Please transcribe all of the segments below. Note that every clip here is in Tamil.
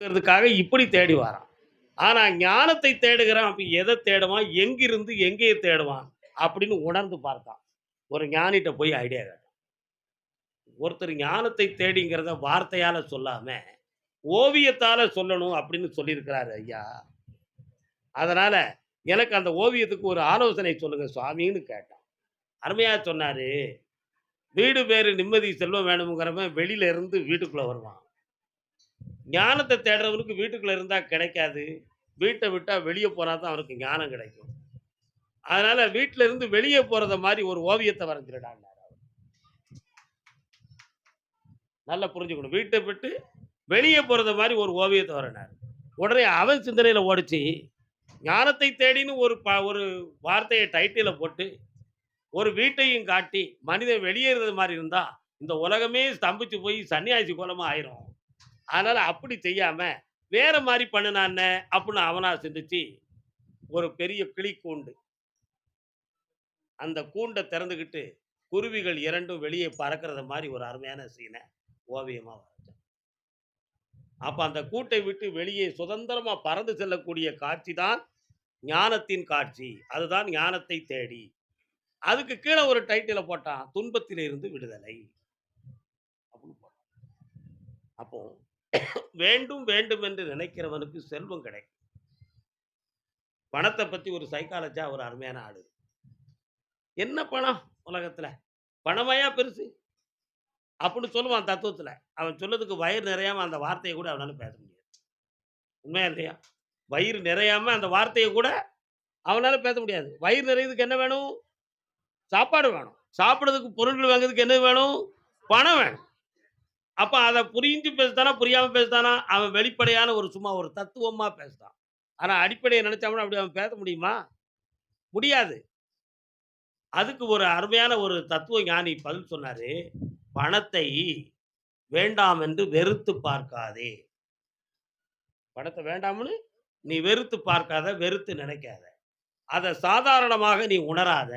ங்கிறதுக்காக இப்படி தேடி வாரான். ஆனால் ஞானத்தை தேடுகிறான் அப்படி எதை தேடுவான்? எங்கிருந்து எங்கேயே தேடுவான்? அப்படின்னு உணர்ந்து பார்த்தான். ஒரு ஞானிட்ட போய் ஐடியா கேட்டான். ஒருத்தர் ஞானத்தை தேடிங்கிறத வார்த்தையால சொல்லாம ஓவியத்தால சொல்லணும் அப்படின்னு சொல்லியிருக்கிறாரு ஐயா. அதனால எனக்கு அந்த ஓவியத்துக்கு ஒரு ஆலோசனை சொல்லுங்க சுவாமின்னு கேட்டான். அருமையாக சொன்னார். வீடு பேர் நிம்மதி செல்வம் வேணுங்கிறவன் வெளியில இருந்து வீட்டுக்குள்ளே வருவான். ஞானத்தை தேடுறவனுக்கு வீட்டுக்குள்ள இருந்தா கிடைக்காது. வீட்டை விட்டா வெளியே போனால் தான் அவனுக்கு ஞானம் கிடைக்கும். அதனால வீட்டுல இருந்து வெளியே போறத மாதிரி ஒரு ஓவியத்தை வரைஞ்சிருடாங்க நல்லா புரிஞ்சுக்கணும். வீட்டை விட்டு வெளியே போகிறத மாதிரி ஒரு ஓவியத்தை வரைனார் உடனே அவன் சிந்தனையில ஓடிச்சு ஞானத்தை தேடின்னு ஒரு ப ஒரு வார்த்தையை டைட்டில போட்டு ஒரு வீட்டையும் காட்டி மனிதன் வெளியேறது மாதிரி இருந்தால் இந்த உலகமே ஸ்தம்பிச்சு போய் சன்னியாசி கோலமா ஆயிரும். அதனால அப்படி செய்யாம வேற மாதிரி பண்ணுனான்ன அப்படின்னு அவனா சிந்திச்சு ஒரு பெரிய கிளி கூண்டு. அந்த கூண்டை திறந்துக்கிட்டு குருவிகள் இரண்டும் வெளியே பறக்கிறத மாதிரி ஒரு அருமையான சீனை ஓவியமாக வரைஞ்சான். அப்போ அந்த கூட்டை விட்டு வெளியே சுதந்திரமாக பறந்து செல்லக்கூடிய காட்சி தான் ஞானத்தின் காட்சி. அதுதான் ஞானத்தை தேடி. அதுக்கு கீழே ஒரு டைட்டிலை போட்டான் துன்பத்திலிருந்து விடுதலை. அப்படின்னு போட்டான். அப்போ வேண்டும் வேண்டும் என்று நினைக்கிறவனுக்கு செல்வம் கிடைக்கும். பணத்தை பத்தி ஒரு சைக்காலஜா ஒரு அருமையான ஆடு என்ன பணம் உலகத்துல? பணமாயா பெருசு? அப்படின்னு சொல்லுவான் தத்துவத்துல. அவன் சொல்லதுக்கு வயிறு நிறையாம அந்த வார்த்தையை கூட அவனால பேச முடியாது. உண்மையா இல்லையா? வயிறு நிறையாம அந்த வார்த்தையை கூட அவனால பேச முடியாது. வயிறு நிறையதுக்கு என்ன வேணும்? சாப்பாடு வேணும். சாப்பிட்றதுக்கு பொருட்கள் வாங்குறதுக்கு என்ன வேணும்? பணம் வேணும். அப்ப அதை புரிஞ்சு பேசுதானா புரியாம பேசுதானா? அவன் வெளிப்படையான ஒரு சும்மா ஒரு தத்துவமா பேசுதான். ஆனா அடிப்படையை நினைச்சாமனா அப்படி அவன் பேச முடியுமா? முடியாது. அதுக்கு ஒரு அருமையான ஒரு தத்துவ ஞானி பதில் சொன்னாரு பணத்தை வேண்டாம் என்று வெறுத்து பார்க்காதே. பணத்தை வேண்டாம்னு நீ வெறுத்து பார்க்காத வெறுத்து நினைக்காத. அதை சாதாரணமாக நீ உணராத.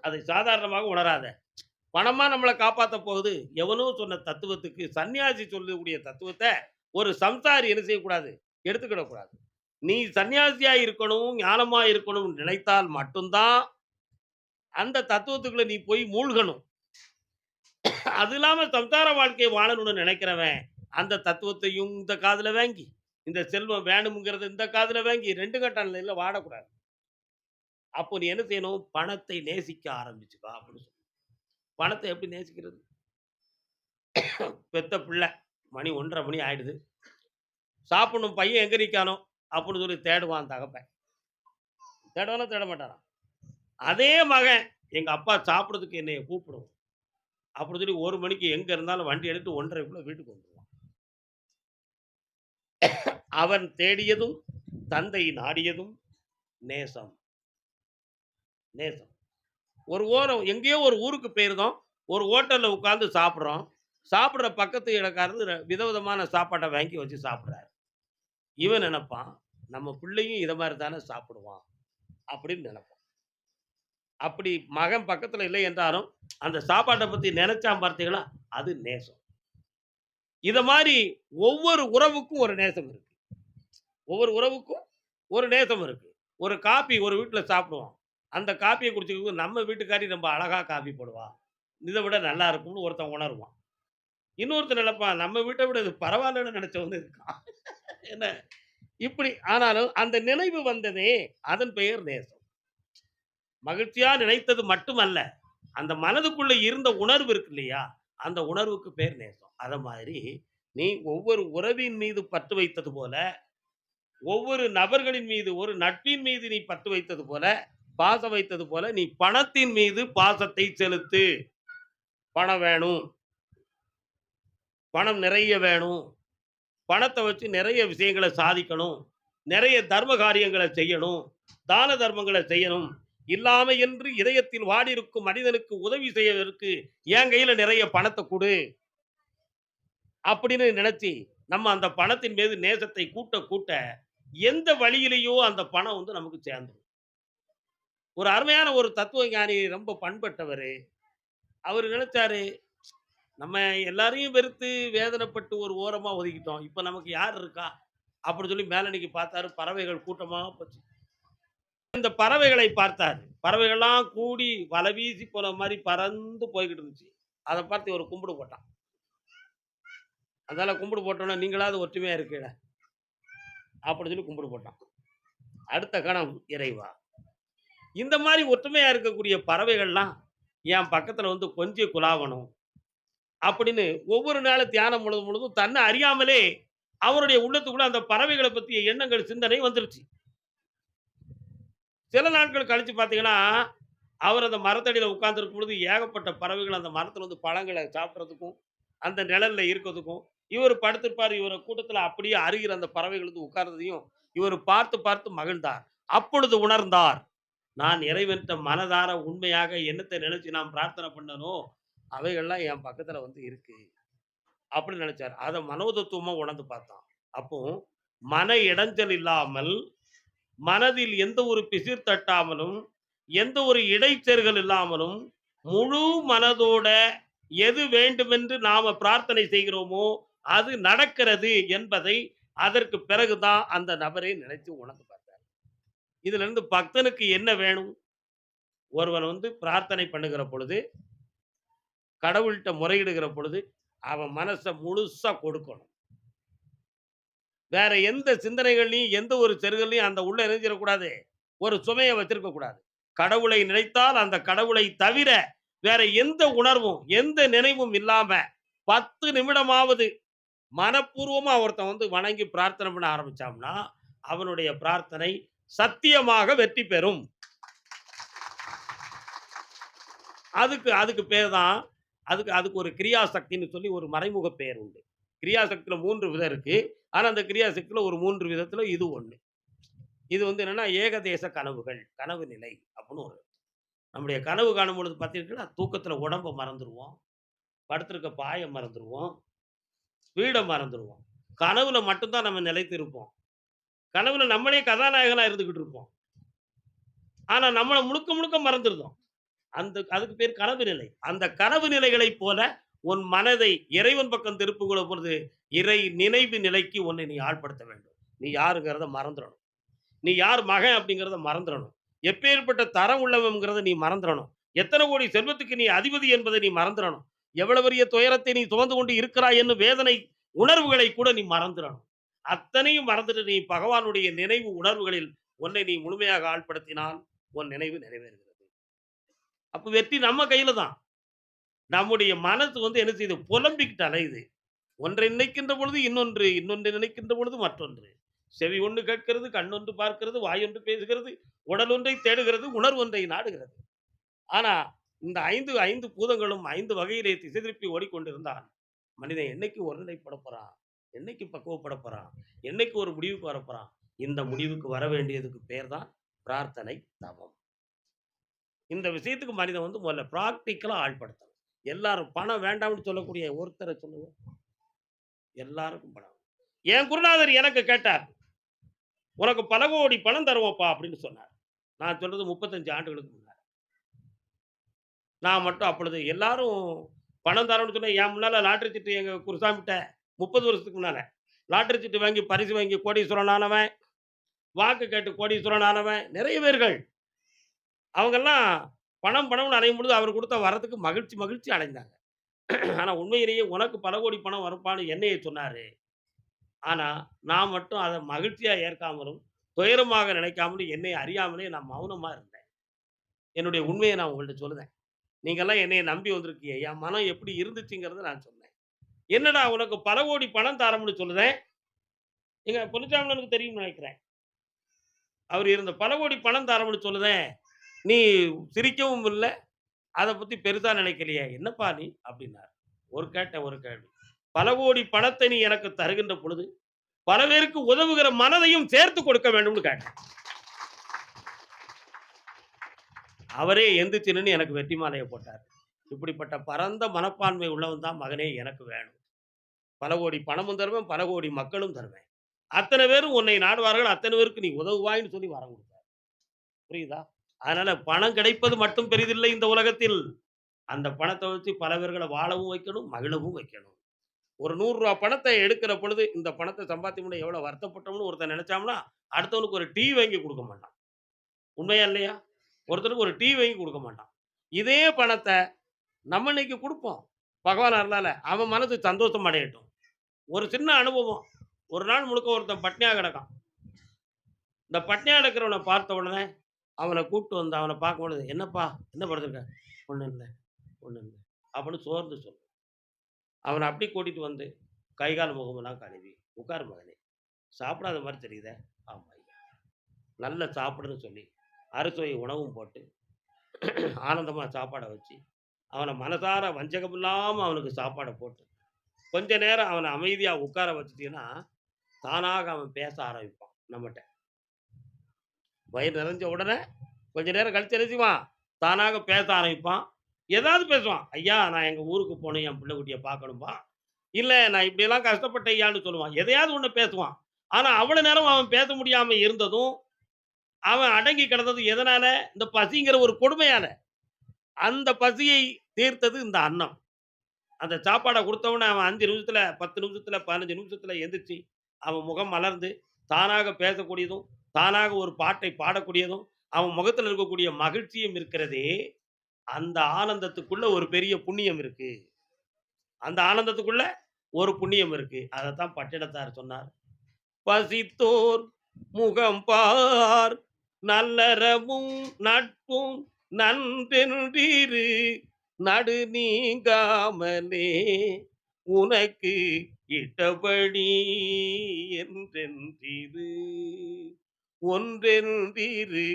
அதை சாதாரணமாக உணராத. பணமா நம்மளை காப்பாற்ற போகுது. எவனோ சொன்ன தத்துவத்துக்கு சன்னியாசி சொல்லக்கூடிய தத்துவத்தை ஒரு சம்சாரி என்ன செய்யக்கூடாது? எடுத்துக்கிடக்கூடாது நீ சன்னியாசியா இருக்கணும் ஞானமா இருக்கணும் நினைத்தால் மட்டும்தான் அந்த தத்துவத்துக்குள்ள நீ போய் மூழ்கணும். அது இல்லாம சம்சார வாழ்க்கையை வாழணும்னு நினைக்கிறவன் அந்த தத்துவத்தையும் இந்த காதுல வாங்கி இந்த செல்வம் வேணுங்கிறத இந்த காதுல வாங்கி ரெண்டு கட்ட நிலையில வாடக்கூடாது அப்போ நீ என்ன செய்யணும்? பணத்தை நேசிக்க ஆரம்பிச்சுக்கா அப்படின்னு சொல்லு பணத்தை எப்படி நேசிக்கிறது? பெத்த பிள்ளை மணி ஒன்றரை மணி ஆயிடுது. சாப்பிடணும் பையன் எங்கே நிற்கானோ அப்படின்னு சொல்லி தேடுவான் தகப்பன். தேடுவானா? தேட மாட்டாரான் அதே மகன் எங்கள் அப்பா சாப்பிட்றதுக்கு என்னைய கூப்பிடுவோம் அப்படின்னு சொல்லி ஒரு மணிக்கு எங்கே இருந்தாலும் வண்டி எடுத்து ஒன்றரைக்குள்ள வீட்டுக்கு வந்துடுவான் அவன் தேடியதும் தந்தை நாடியதும் நேசம். நேசம். ஒரு ஓரம் எங்கேயோ ஒரு ஊருக்கு போயிருந்தோம். ஒரு ஹோட்டலில் உட்காந்து சாப்பிட்றோம். சாப்பிட்ற பக்கத்து இடக்காரரு விதவிதமான சாப்பாட்டை வாங்கி வச்சு சாப்பிட்றாரு. இவன் நினைப்பான் நம்ம பிள்ளையும் இதை மாதிரி தானே சாப்பிடுவான் அப்படின்னு நினைப்பான். அப்படி மகன் பக்கத்தில் இல்லை என்றாலும் அந்த சாப்பாட்டை பற்றி நினைச்சான் பார்த்தீங்களா? அது நேசம். இதை மாதிரி ஒவ்வொரு உறவுக்கும் ஒரு நேசம் இருக்கு. ஒவ்வொரு உறவுக்கும் ஒரு நேசம் இருக்கு. ஒரு காப்பி ஒரு வீட்டில் சாப்பிடுவோம் அந்த காப்பியை குடிச்சுக்க நம்ம வீட்டுக்காரி ரொம்ப அழகாக காப்பி போடுவா. இதை விட நல்லா இருக்கும்னு ஒருத்தன் உணருவான். இன்னொருத்தன் நினைப்பான் நம்ம வீட்டை விட இது பரவாயில்லன்னு நினைச்சவன் இருக்கான். என்ன? இப்படி. ஆனாலும் அந்த நினைவு வந்ததே அதன் பெயர் நேசம். மகிழ்ச்சியா நினைத்தது மட்டுமல்ல அந்த மனதுக்குள்ள இருந்த உணர்வு இருக்கு இல்லையா அந்த உணர்வுக்கு பேர் நேசம். அத மாதிரி நீ ஒவ்வொரு உறவின் மீது பற்று வைத்தது போல ஒவ்வொரு நபர்களின் மீது ஒரு நட்பின் மீது நீ பற்று வைத்தது போல பாசம் வைத்தது போல நீ பணத்தின் மீது பாசத்தை செலுத்து. பணம் வேணும். பணம் நிறைய வேணும். பணத்தை வச்சு நிறைய விஷயங்களை சாதிக்கணும். நிறைய தர்ம காரியங்களை செய்யணும். தான தர்மங்களை செய்யணும். இல்லாம என்று இதயத்தில் வாடியிருக்கும் மனிதனுக்கு உதவி செய்வதற்கு என் கையில நிறைய பணத்தை கொடு. அப்படின்னு நினைச்சு நம்ம அந்த பணத்தின் மீது நேசத்தை கூட்ட கூட்ட எந்த வழியிலேயோ அந்த பணம் வந்து நமக்கு சேர்ந்துடும் ஒரு அருமையான ஒரு தத்துவ ஞானி ரொம்ப பண்பட்டவர் அவர் நினைச்சாரு நம்ம எல்லாரையும் வெறுத்து வேதனைப்பட்டு ஒரு ஓரமாக ஒதுக்கிட்டோம். இப்போ நமக்கு யார் இருக்கா? அப்படின்னு சொல்லி மேலன்னைக்கு பார்த்தாரு. பறவைகள் கூட்டமாக போச்சு. இந்த பறவைகளை பார்த்தாரு. பறவைகள்லாம் கூடி வலை வீசி போன மாதிரி பறந்து போய்க்கிட்டு இருந்துச்சு. அதை பார்த்து ஒரு கும்பிடு போட்டான். அதனால கும்பிடு போட்டோன்னா "நீங்களாவது ஒற்றுமையாக இருக்கீங்க அப்படின்னு சொல்லி கும்பிடு போட்டான். அடுத்த கணம், "இறைவா, இந்த மாதிரி ஒற்றுமையாக இருக்கக்கூடிய பறவைகள்லாம் என் பக்கத்தில் வந்து கொஞ்ச குலாவணும்." அப்படின்னு ஒவ்வொரு நாளும் தியானம் முழுதும் முழுதும் தன்னை அறியாமலே அவருடைய உள்ளத்துக்குள்ள அந்த பறவைகளை பற்றிய எண்ணங்கள், சிந்தனை வந்துருச்சு. சில நாட்கள் கழித்து பார்த்தீங்கன்னா, அவர் அந்த மரத்தடியில் உட்கார்ந்திருக்கும் பொழுது ஏகப்பட்ட பறவைகள் அந்த மரத்தில் வந்து பழங்களை சாப்பிட்றதுக்கும் அந்த நிழலில் இருக்கிறதுக்கும், இவர் படுத்திருப்பார் இவரை கூட்டத்தில் அப்படியே அருகிற அந்த பறவைகள் வந்து உட்கார்றதையும், இவர் பார்த்து பார்த்து மகிழ்ந்தார். அப்பொழுது உணர்ந்தார். நான் இறைவன்ட்ட மனதார உண்மையாக என்னத்தை நினைச்சு நான் பிரார்த்தனை பண்ணனோ, அவைகள்லாம் என் பக்கத்துல வந்து இருக்கு. அப்படின்னு நினைச்சார் அதை மனோதத்துவமா உணர்ந்து பார்த்தான். அப்போ மன இடைஞ்சல் இல்லாமல், மனதில் எந்த ஒரு பிசிர் தட்டாமலும், எந்த ஒரு இடைச்சல்கள் இல்லாமலும், முழு மனதோட எது வேண்டுமென்று நாம பிரார்த்தனை செய்கிறோமோ, அது நடக்கிறது என்பதை அதற்கு பிறகு தான் அந்த நபரை நினைத்து உணர்ந்து இதுல இதிலிருந்து பக்தனுக்கு என்ன வேணும்? ஒருவன் வந்து பிரார்த்தனை பண்ணுகிற பொழுது, கடவுள்கிட்ட முறையிடுகிற பொழுது, அவன் மனசை முழுசா கொடுக்கணும். வேற எந்த சிந்தனைகள்லையும் எந்த ஒரு செருகல்லயும் அந்த உள்ள இணைஞ்சிறக்கூடாது. ஒரு சுமையை வச்சிருக்க கூடாது. கடவுளை நினைத்தால், அந்த கடவுளை தவிர வேற எந்த உணர்வும், எந்த நினைவும் இல்லாம 10 நிமிடமாவது மனப்பூர்வமா ஒருத்தன் வந்து வணங்கி பிரார்த்தனை பண்ண ஆரம்பிச்சாம்னா, அவனுடைய பிரார்த்தனை சத்தியமாக வெற்றி பெறும். அதுக்கு அதுக்கு பேர் தான் அதுக்கு அதுக்கு ஒரு கிரியாசக்தின்னு சொல்லி ஒரு மறைமுக பெயர் உண்டு. கிரியாசக்தியில் மூன்று விதம் இருக்கு. ஆனா, அந்த கிரியாசக்தியில் ஒரு மூன்று விதத்துல இது ஒண்ணு. இது வந்து என்னன்னா, ஏகதேச கனவுகள், கனவு நிலை அப்படின்னு ஒரு நம்முடைய கனவு காணும் பொழுது பார்த்தீங்கன்னா, தூக்கத்துல உடம்ப மறந்துடுவோம் படுத்திருக்க பாயம் மறந்துடுவோம் வீடை மறந்துடுவோம் கனவுல மட்டும்தான் நம்ம நிலைத்து இருப்போம். கனவுல நம்மளே கதாநாயகனா இருந்துகிட்டு இருப்போம். ஆனா, நம்மளை முழுக்க முழுக்க மறந்துருந்தோம் அந்த அதுக்கு பேர் கனவு நிலை. அந்த கனவு நிலைகளைப் போல உன் மனதை இறைவன் பக்கம் திருப்புகிற பொழுது, இறை நினைவு நிலைக்கு உன்னை நீ ஆட்படுத்த வேண்டும். நீ யாருங்கிறத மறந்துடணும் நீ யார் மகன் அப்படிங்கிறத மறந்துடணும் எப்பேற்பட்ட தரம் உள்ளவங்கிறத நீ மறந்துடணும் எத்தனை கோடி செல்வத்துக்கு நீ அதிபதி என்பதை நீ மறந்துடணும் எவ்வளவு பெரிய துயரத்தை நீ துவந்து கொண்டு இருக்கிறாய் என்னும் வேதனை உணர்வுகளை கூட நீ மறந்துடணும் அத்தனையும் மறந்துட்டு நீ பகவானுடைய நினைவு உணர்வுகளில் உன்னை நீ முழுமையாக ஆழ்படுத்தினால் உன் நினைவு நிறைவேறுகிறது. அப்ப வெற்றி நம்ம கையில தான். நம்முடைய மனசு வந்து என்ன செய்யுது? புலம்பிக்கிட்டு அலையுது. ஒன்றை நினைக்கின்ற பொழுது இன்னொன்று, இன்னொன்று நினைக்கின்ற பொழுது மற்றொன்று. செவி ஒன்று கேட்கிறது, கண்ணொன்று பார்க்கிறது, வாய் ஒன்று பேசுகிறது, உடல் ஒன்றை தேடுகிறது, உணர்வு ஒன்றை நாடுகிறது. ஆனா, இந்த 5 5 பூதங்களும் ஐந்து வகையிலே திசை திருப்பி ஓடிக்கொண்டிருந்தான் மனிதன் என்னைக்கு ஒருநிலைப்பட போறான்? என்னைக்கு பக்குவப்பட போறான்? என்னைக்கு ஒரு முடிவுக்கு வரப்போறான் இந்த முடிவுக்கு வர வேண்டியதுக்கு பேர் தான் பிரார்த்தனை, தவம். இந்த விஷயத்துக்கு மனிதன் வந்து முதல்ல ப்ராக்டிக்கலாக ஆழ்படுத்தணும் எல்லாரும் பணம் வேண்டாம்னு சொல்லக்கூடிய ஒருத்தரை சொல்லுங்க. எல்லாருக்கும் பணம். என் குருநாதர் எனக்கு கேட்டார். "உனக்கு பல கோடி பணம் தருவோம்ப்பா" அப்படின்னு சொன்னார். நான் சொல்றது 35 ஆண்டுகளுக்கு முன்னாடி நான் மட்டும் அப்பொழுது எல்லாரும் பணம் தரோம்னு சொன்னேன் என் முன்னால லாட்டரி திட்டு எங்க குருசாமிட்ட 30 வருஷத்துக்கு முன்னால. லாட்டரி சீட்டு வாங்கி, பரிசு வாங்கி கோடீஸ்வரன் ஆனவன், வாக்கு கேட்டு கோடீஸ்வரன் ஆனவன் நிறைய பேர்கள். அவங்கெல்லாம் பணம் பணம்னு அடையும் பொழுது அவர் கொடுத்த வரத்துக்கு மகிழ்ச்சி மகிழ்ச்சி அடைந்தாங்க. ஆனா உண்மையிலேயே உனக்கு பல கோடி பணம் வரப்பான்னு என்னையை சொன்னார் ஆனா, நான் மட்டும் அதை மகிழ்ச்சியா ஏற்காமலும், துயரமாக நினைக்காமலும் என்னை அறியாமலே நான் மௌனமா இருந்தேன். என்னுடைய உண்மையை நான் உங்கள்கிட்ட சொல்லுதேன். நீங்கள்லாம் என்னைய நம்பி வந்திருக்கீங்க. என் மனம் எப்படி இருந்துச்சுங்கிறத நான் சொன்னேன். என்னடா உனக்கு பல கோடி பணம் தாரோம்னு சொல்லுதேன். எங்க பொன்னுச்சாமிலனுக்கு தெரியும்னு நினைக்கிறேன். அவர் இருந்த பல கோடி பணம் தரம்னு சொல்லுதேன். நீ சிரிக்கவும் இல்லை அதை பத்தி பெருசா நினைக்கலையே. என்னப்பா நீ? அப்படின்னாரு. ஒரு கேட்ட ஒரு கேள்வி. பல கோடி பணத்தை நீ எனக்கு தருகின்ற பொழுது, பல பேருக்கு உதவுகிற மனதையும் சேர்த்து கொடுக்க வேண்டும்னு கேட்டேன். அவரே எந்திரிச்சுன்னு எனக்கு வெற்றி மாலையை போட்டார் இப்படிப்பட்ட பரந்த மனப்பான்மை உள்ளவன் தான் மகனே எனக்கு வேணும். பல கோடி பணமும் தருவேன், பல கோடி மக்களும் தருவேன். அத்தனை பேரும் உன்னை நாடுவார்கள். அத்தனை பேருக்கு நீ உதவுவாய்ன்னு சொல்லி வரம் கொடுத்தார் புரியுதா? அதனால பணம் கிடைப்பது மட்டும் பெரிதில்லை இந்த உலகத்தில். அந்த பணத்தை வச்சு பல பேர்களை வாழவும் வைக்கணும், மகிழவும் வைக்கணும். ஒரு நூறுரூவா பணத்தை எடுக்கிற பொழுது, இந்த பணத்தை சம்பாத்தியம் பண்ண எவ்வளோ வருத்தப்பட்டோம்னு ஒருத்தன் நெனச்சாம்னா, அடுத்தவனுக்கு ஒரு டீ வாங்கி கொடுக்க மாட்டான். உண்மையா இல்லையா? ஒருத்தனுக்கு ஒரு டீ வாங்கி கொடுக்க மாட்டான். இதே பணத்தை நம்ம இன்னைக்கு கொடுப்போம் பகவான் அருளால. அவன் மனது சந்தோஷம் அடையட்டும். ஒரு சின்ன அனுபவம். ஒரு நாள் முழுக்க ஒருத்தன் பட்னியா கிடக்கான். இந்த பட்னியா கிடக்கிறவனை பார்த்த உடனே, அவனை கூப்பிட்டு வந்து அவனை பார்க்கும் பொழுது "என்னப்பா? என்ன படுத்துருக்க?" ஒன்றும் இல்லை ஒன்றும் இல்லை அப்படின்னு சோர்ந்து சொல்லும். அவனை அப்படி கூட்டிகிட்டு வந்து, கை, கால், முகமெல்லாம் கழுவி, "உட்காரு மகனே. சாப்பிடாத மாதிரி தெரியுதே." ஆமாம் ஐயா." நல்லா சாப்பிடுன்னு சொல்லி, அறுசுவை உணவும் போட்டு, ஆனந்தமாக சாப்பாடை வச்சு, அவனை மனசார வஞ்சகம் இல்லாமல் அவனுக்கு சாப்பாடை போட்டு, கொஞ்ச நேரம் அவனை அமைதியா உட்கார வச்சுட்டீங்கன்னா, தானாக அவன் பேச ஆரம்பிப்பான் நம்மகிட்ட வயிறு நிறைஞ்ச உடனே, கொஞ்ச நேரம் கழிச்சு நினைச்சுவான் தானாக பேச ஆரம்பிப்பான். ஏதாவது பேசுவான். "ஐயா, நான் எங்க ஊருக்கு போனேன் என் பிள்ளை குட்டிய பார்க்கணும்பா." இல்லை நான் இப்படியெல்லாம் கஷ்டப்பட்ட ஐயான்னு" சொல்லுவான். எதையாவது ஒன்று பேசுவான். ஆனால் அவ்வளோ நேரம் அவன் பேச முடியாமல் இருந்ததும், அவன் அடங்கி கிடந்தது எதனால? இந்த பசிங்கிற ஒரு கொடுமையால. அந்த பசியை தீர்த்தது இந்த அன்னம். அந்த சாப்பாடை குடுத்தவுடனே அவன் அஞ்சு நிமிஷத்துல, 10 நிமிஷத்துல, 15 நிமிஷத்துல எந்திரிச்சு, அவன் முகம் மலர்ந்து, தானாக பேசக்கூடியதும், தானாக ஒரு பாட்டை பாடக்கூடியதும், அவன் முகத்தில் இருக்கக்கூடிய மகிழ்ச்சியும் இருக்கிறதே, அந்த ஆனந்தத்துக்குள்ள ஒரு பெரிய புண்ணியம் இருக்கு. அந்த ஆனந்தத்துக்குள்ள ஒரு புண்ணியம் இருக்கு. அதைத்தான் பட்டிடத்தார் சொன்னார். "பசித்தோர் முகம் பார், நல்லறமும் நட்பும் நன்றென்றிரு நடு நீங்காமலே உனக்கு இட்டபடி என்றென்றிரு ஒன்றென்றிரு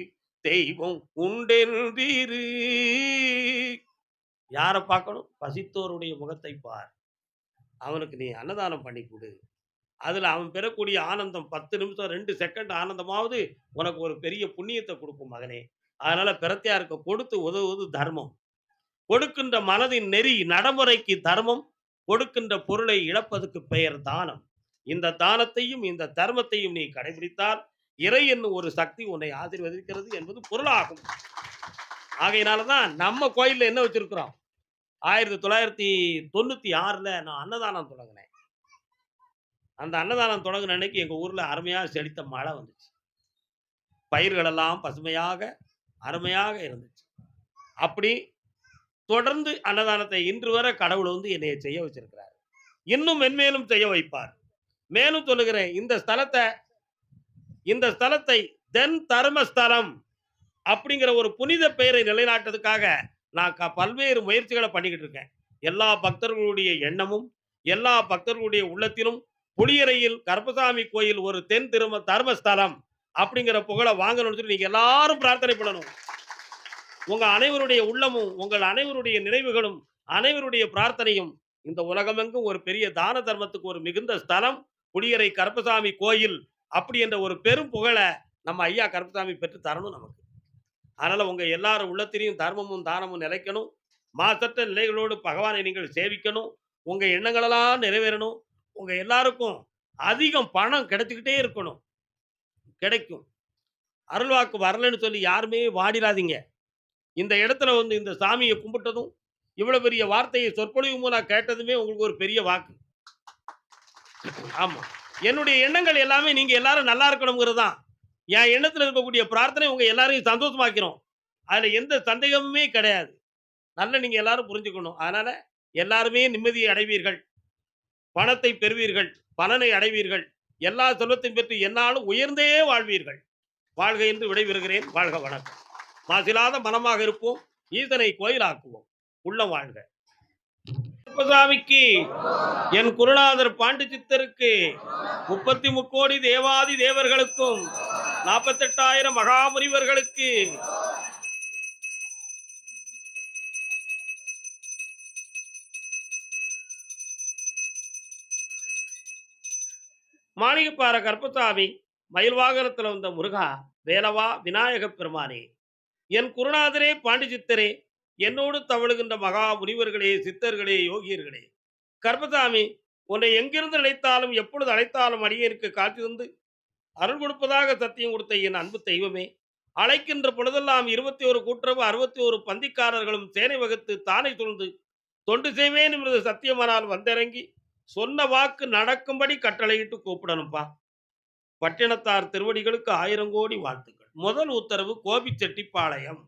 தெய்வம் உண்டென்றிரு." யாரை பார்க்கணும்? பசித்தோருடைய முகத்தை பார். அவனுக்கு நீ அன்னதானம் பண்ணி கொடு அதில் அவன் பெறக்கூடிய ஆனந்தம் 10 நிமிஷம் ரெண்டு செகண்ட் ஆனந்தமாவது உனக்கு ஒரு பெரிய புண்ணியத்தை கொடுக்கும் மகனே. அதனால் பிரத்தியாருக்கு கொடுத்து உதவுவது தர்மம். கொடுக்கின்ற மனதின் நெறி நடைமுறைக்கு தர்மம், கொடுக்கின்ற பொருளை இழப்பதற்கு பெயர் தானம். இந்த தானத்தையும், இந்த தர்மத்தையும் நீ கடைபிடித்தால், இறை என்னும் ஒரு சக்தி உன்னை ஆசீர்வதிக்கிறது என்பது பொருளாகும். ஆகையினாலதான் நம்ம கோயில்ல என்ன வச்சிருக்கிறோம்? 1996ல நான் அன்னதானம் தொடங்கினேன் அந்த அன்னதானம் தொடங்கின அன்னைக்கு எங்க ஊர்ல அருமையா செழித்த மழை வந்துச்சு. பயிர்களெல்லாம் பசுமையாக, அருமையாக இருந்துச்சு. அப்படி தொடர்ந்து அன்னதானத்தை இன்று வர கடவுள் வந்து என்னைய செய்ய வச்சிருக்கிறார். இன்னும் மென்மேலும் செய்ய வைப்பார். மேலும் சொல்லுகிறேன், இந்த ஸ்தலத்தை இந்த ஸ்தலத்தை தென் தர்மஸ்தலம் அப்படிங்கிற ஒரு புனித பெயரை நிலைநாட்டுறதுக்காக நான் பல்வேறு முயற்சிகளை பண்ணிக்கிட்டு இருக்கேன். எல்லா பக்தர்களுடைய எண்ணமும், எல்லா பக்தர்களுடைய உள்ளத்திலும் புளியறையில் கருப்பசாமி கோயில் ஒரு தென் திரும தர்மஸ்தலம் அப்படிங்கிற புகழ வாங்கணும்னு சொல்லி நீங்க எல்லாரும் பிரார்த்தனை பண்ணணும். உங்க அனைவருடைய உள்ளமும், உங்கள் அனைவருடைய நினைவுகளும், அனைவருடைய பிரார்த்தனையும் இந்த உலகமெங்கும் ஒரு பெரிய தான தர்மத்துக்கு ஒரு மிகுந்த ஸ்தலம் குடியரை கருப்பசாமி கோயில் அப்படி என்ற ஒரு பெரும் புகழை நம்ம ஐயா கருப்பசாமி பெற்று தரணும் நமக்கு. அதனால உங்க எல்லார் உள்ளத்திலையும் தர்மமும், தானமும் நிலைக்கணும். மாசற்ற நிலைகளோடு பகவானை நீங்கள் சேவிக்கணும். உங்க எண்ணங்களெல்லாம் நிறைவேறணும். உங்க எல்லாருக்கும் அதிகம் பணம் கிடைச்சிக்கிட்டே இருக்கணும். கிடைக்கும். அருள்வாக்கு வரலன்னு சொல்லி யாருமே வாடிடாதீங்க இந்த இடத்துல வந்து இந்த சாமியை கும்பிட்டதும், இவ்வளோ பெரிய வார்த்தையை சொற்பொழிவு மூலம் கேட்டதுமே உங்களுக்கு ஒரு பெரிய வாக்கு. ஆமாம் என்னுடைய எண்ணங்கள் எல்லாமே நீங்கள் எல்லாரும் நல்லா இருக்கணுங்கிறது தான். என் எண்ணத்தில் இருக்கக்கூடிய பிரார்த்தனை உங்கள் எல்லாரையும் சந்தோஷமாக்கிறோம் அதில் எந்த சந்தேகமுமே கிடையாது. நல்லா நீங்கள் எல்லாரும் புரிஞ்சுக்கணும். அதனால எல்லாருமே நிம்மதியை அடைவீர்கள். பணத்தை பெறுவீர்கள். பலனை அடைவீர்கள். எல்லா செல்வத்தையும் பெற்று என்னாலும் உயர்ந்தே வாழ்வீர்கள். வாழ்க என்று விடைபெறுகிறேன். வாழ்க வணக்கம். மாசிலாத மனமாக இருப்போம். ஈசனை கோயிலாக்குவோம். உள்ளம் வாழ்க. கருப்பசாமிக்கு, என் குருநாதர் பாண்டி சித்தருக்கு, 33 தேவாதி தேவர்களுக்கும், 48,000 மகாமுனிவர்களுக்கு மாளிகைப்பாறை கற்பசாமி மயில் வாகனத்தில் வந்த முருகா, வேலவா விநாயகப் பெருமானே, என் குருநாதரே பாண்டி சித்தரே, என்னோடு தவழுகின்ற மகா முனிவர்களே, சித்தர்களே, யோகியர்களே, கர்மசாமி உன்னை எங்கிருந்து அழைத்தாலும், எப்பொழுது அழைத்தாலும் அடியேனுக்கு காட்சி தந்து, அருள் கொடுப்பதாக சத்தியம் கொடுத்த என் அன்பு தெய்வமே, அழைக்கின்ற பொழுதெல்லாம் 21 கூட்டுறவு 61 பந்திக்காரர்களும் சேனை வகுத்து தானே துணிந்து தொண்டு செய்வேன் என்பது சத்தியமானால் வந்திறங்கி சொன்ன வாக்கு நடக்கும்படி கட்டளையிட்டு கூப்பிடணும்ப்பா பட்டினத்தார் திருவடிகளுக்கு ஆயிரம் கோடி வாழ்த்துக்கள். முதல் உத்தரவு கோபிச்செட்டிப்பாளையம்.